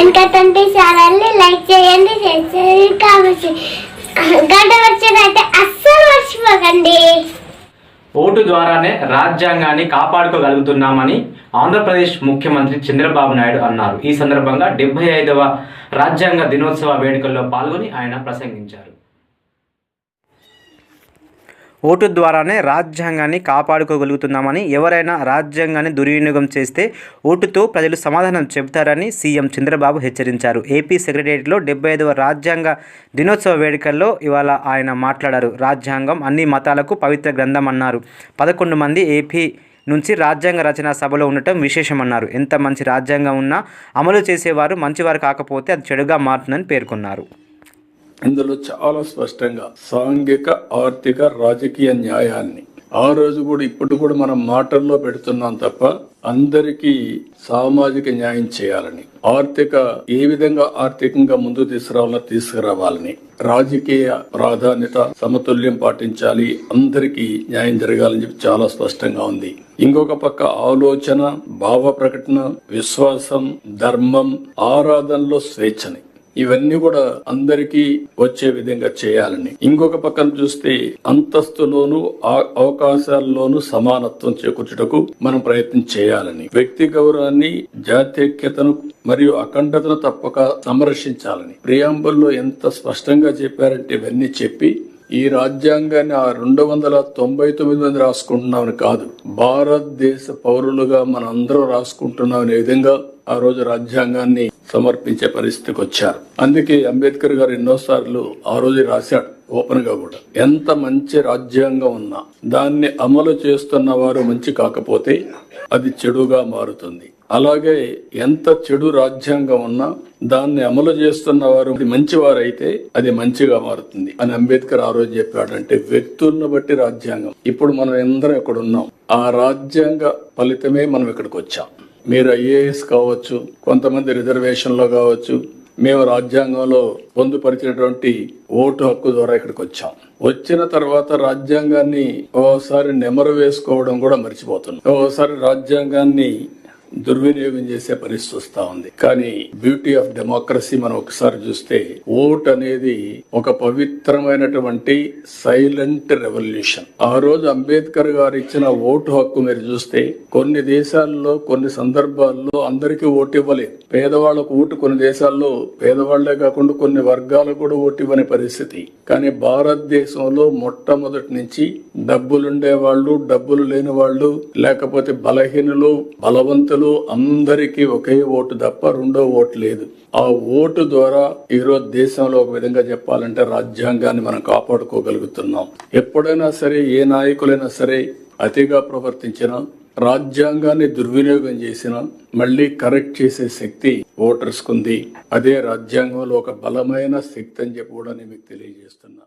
వెనకతంటే ఛానల్ని లైక్ చేయండి షేర్ చేయండి కామెంట్ గంట వచ్చినట్టే అస్సలు మర్చిపోకండి. ఓటు ద్వారానే రాజ్యాంగాన్ని కాపాడుకోగలుగుతున్నామని ఆంధ్రప్రదేశ్ ముఖ్యమంత్రి చంద్రబాబు నాయుడు అన్నారు. ఈ సందర్భంగా డెబ్బై ఐదవ రాజ్యాంగ దినోత్సవ వేడుకల్లో పాల్గొని ఆయన ప్రసంగించారు. ఓటు ద్వారానే రాజ్యాంగాన్ని కాపాడుకోగలుగుతున్నామని ఎవరైనా రాజ్యాంగాన్ని దుర్వినియోగం చేస్తే ఓటుతో ప్రజలు సమాధానం చెబుతారని సీఎం చంద్రబాబు హెచ్చరించారు. ఏపీ సెక్రటేరియట్లో డెబ్బై ఐదవ రాజ్యాంగ దినోత్సవ వేడుకల్లో ఇవాళ ఆయన మాట్లాడారు. రాజ్యాంగం అన్ని మతాలకు పవిత్ర గ్రంథం అన్నారు. పదకొండు మంది ఏపీ నుంచి రాజ్యాంగ రచన సభలో ఉండటం విశేషమన్నారు. ఎంత మంచి రాజ్యాంగం ఉన్నా అమలు చేసేవారు మంచివారు కాకపోతే అది చెడుగా మారుతుందని పేర్కొన్నారు. ఇందులో చాలా స్పష్టంగా సాంఘిక ఆర్థిక రాజకీయ న్యాయాన్ని. ఆ రోజు కూడా ఇప్పుడు కూడా మనం మాటల్లో పెడుతున్నాం తప్ప అందరికీ సామాజిక న్యాయం చేయాలని ఆర్థిక ఏ విధంగా ఆర్థికంగా ముందు తీసుకురావాలో తీసుకురావాలని రాజకీయ ప్రాధాన్యత సమతుల్యం పాటించాలి అందరికీ న్యాయం జరగాలని చెప్పి చాలా స్పష్టంగా ఉంది. ఇంకొక పక్క ఆలోచన భావ ప్రకటన విశ్వాసం ధర్మం ఆరాధనలో స్వేచ్ఛని. ఇవన్నీ కూడా అందరికీ వచ్చే విధంగా చేయాలని. ఇంకొక పక్కన చూస్తే అంతస్తులోను అవకాశాల్లోనూ సమానత్వం చేకూర్చుటకు మనం ప్రయత్నం చేయాలని. వ్యక్తి గౌరవాన్ని జాతీయతను మరియు అఖండతను తప్పక సంరక్షించాలని. ప్రియాంబుల్లో ఎంత స్పష్టంగా చెప్పారంటే ఇవన్నీ చెప్పి ఈ రాజ్యాంగాన్ని ఆ రెండు వందల తొంభై తొమ్మిది మంది రాసుకుంటున్నామని కాదు భారతదేశ పౌరులుగా మన అందరం రాసుకుంటున్నాం అనే విధంగా ఆ రోజు రాజ్యాంగాన్ని సమర్పించే పరిస్థితికి వచ్చారు. అందుకే అంబేద్కర్ గారు ఎన్నోసార్లు ఆ రోజు రాశాడు ఓపెన్గా కూడా. ఎంత మంచి రాజ్యాంగం ఉన్నా దాన్ని అమలు చేస్తున్న వారు మంచి కాకపోతే అది చెడుగా మారుతుంది. అలాగే ఎంత చెడు రాజ్యాంగం ఉన్నా దాన్ని అమలు చేస్తున్న వారు అది మంచివారైతే అది మంచిగా మారుతుంది అని అంబేద్కర్ ఆ రోజు చెప్పాడంటే వ్యక్తులను బట్టి రాజ్యాంగం. ఇప్పుడు మనం అందరం ఇక్కడ ఉన్నాం. ఆ రాజ్యాంగ ఫలితమే మనం ఇక్కడికి వచ్చాం. మీరు ఐఏఎస్ కావచ్చు కొంతమంది రిజర్వేషన్లో కావచ్చు మేము రాజ్యాంగంలో పొందుపరిచినటువంటి ఓటు హక్కు ద్వారా ఇక్కడికి వచ్చాం. వచ్చిన తర్వాత రాజ్యాంగాన్ని ఓసారి నెమరు వేసుకోవడం కూడా మర్చిపోతున్నాం. ఓసారి రాజ్యాంగాన్ని దుర్వినియోగం చేసే పరిస్థితి వస్తా ఉంది. కానీ బ్యూటీ ఆఫ్ డెమోక్రసీ మనం ఒకసారి చూస్తే ఓట్ అనేది ఒక పవిత్రమైనటువంటి సైలెంట్ రెవల్యూషన్. ఆ రోజు అంబేద్కర్ గారు ఇచ్చిన ఓటు హక్కు మీరు చూస్తే కొన్ని దేశాల్లో కొన్ని సందర్భాల్లో అందరికీ ఓటు ఇవ్వలేదు. పేదవాళ్ళకు ఓటు కొన్ని దేశాల్లో పేదవాళ్ళే కాకుండా కొన్ని వర్గాలకు కూడా ఓటు ఇవ్వని పరిస్థితి. కానీ భారతదేశంలో మొట్టమొదటి నుంచి డబ్బులుండే వాళ్ళు డబ్బులు లేని వాళ్ళు లేకపోతే బలహీనులు బలవంతులు అందరికీ ఒకే ఓటు తప్ప రెండో ఓటు లేదు. ఆ ఓటు ద్వారా ఈరోజు దేశంలో ఒక విధంగా చెప్పాలంటే రాజ్యాంగాన్ని మనం కాపాడుకోగలుగుతున్నాం. ఎప్పుడైనా సరే ఏ నాయకులైనా సరే అతిగా ప్రవర్తించినా రాజ్యాంగాన్ని దుర్వినియోగం చేసిన మళ్ళీ కరెక్ట్ చేసే శక్తి ఓటర్స్ కుంది అదే రాజ్యాంగంలో ఒక బలమైన శక్తి అని చెప్పి కూడా నేను మీకు తెలియజేస్తున్నా.